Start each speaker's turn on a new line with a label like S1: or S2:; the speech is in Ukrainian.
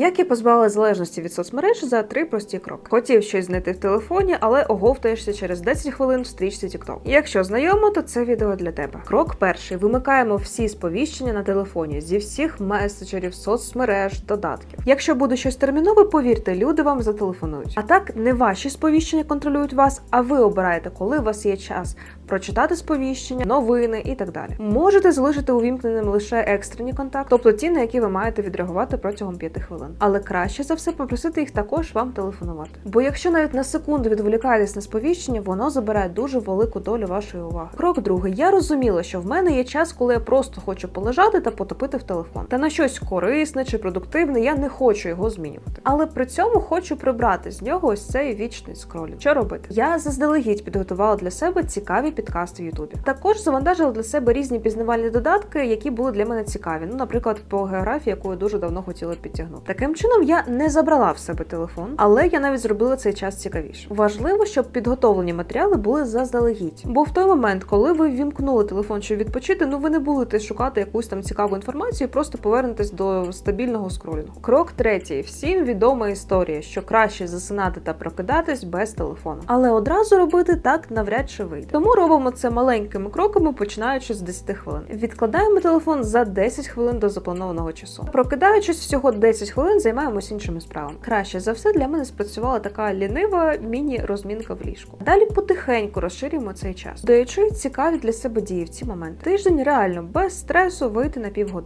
S1: Як я позбавилась залежності від соцмереж за три прості кроки. Хотів щось знайти в телефоні, але оговтаєшся через 10 хвилин в стрічці TikTok. Якщо знайомо, то це відео для тебе. Крок перший: вимикаємо всі сповіщення на телефоні зі всіх меседжерів, соцмереж, додатків. Якщо буде щось термінове, повірте, люди вам зателефонують. А так не ваші сповіщення контролюють вас, а ви обираєте, коли у вас є час прочитати сповіщення, новини і так далі. Можете залишити увімкненим лише екстрені контакти, тобто ті, на які ви маєте відреагувати протягом 5 хвилин. Але краще за все попросити їх також вам телефонувати. Бо якщо навіть на секунду відволікаєтесь на сповіщення, воно забирає дуже велику долю вашої уваги. Крок другий. Я розуміла, що в мене є час, коли я просто хочу полежати та потопити в телефон. Та на щось корисне чи продуктивне я не хочу його змінювати. Але при цьому хочу прибрати з нього ось цей вічний скролінг. Що робити? Я заздалегідь підготувала для себе цікаві підкасти в Ютубі. Також завантажила для себе різні пізнавальні додатки, які були для мене цікаві. Ну, наприклад, по географії, яку я дуже давно хотіла підтягнути. Таким чином я не забрала в себе телефон, але я навіть зробила цей час цікавіше. Важливо, щоб підготовлені матеріали були заздалегідь. Бо в той момент, коли ви ввімкнули телефон, щоб відпочити, ну ви не будете шукати якусь там цікаву інформацію, просто повернетесь до стабільного скролінгу. Крок третій: всім відома історія, що краще засинати та прокидатись без телефону. Але одразу робити так навряд чи вийде. Тому робимо це маленькими кроками, починаючи з 10 хвилин. Відкладаємо телефон за 10 хвилин до запланованого часу. Прокидаючись всього 10 хвилин, займаємось іншими справами. Краще за все для мене спрацювала така лінива міні-розмінка в ліжку. Далі потихеньку розширюємо цей час, даючи цікаві для себе дії в ці моменти. Тиждень реально без стресу вийти на півгодини.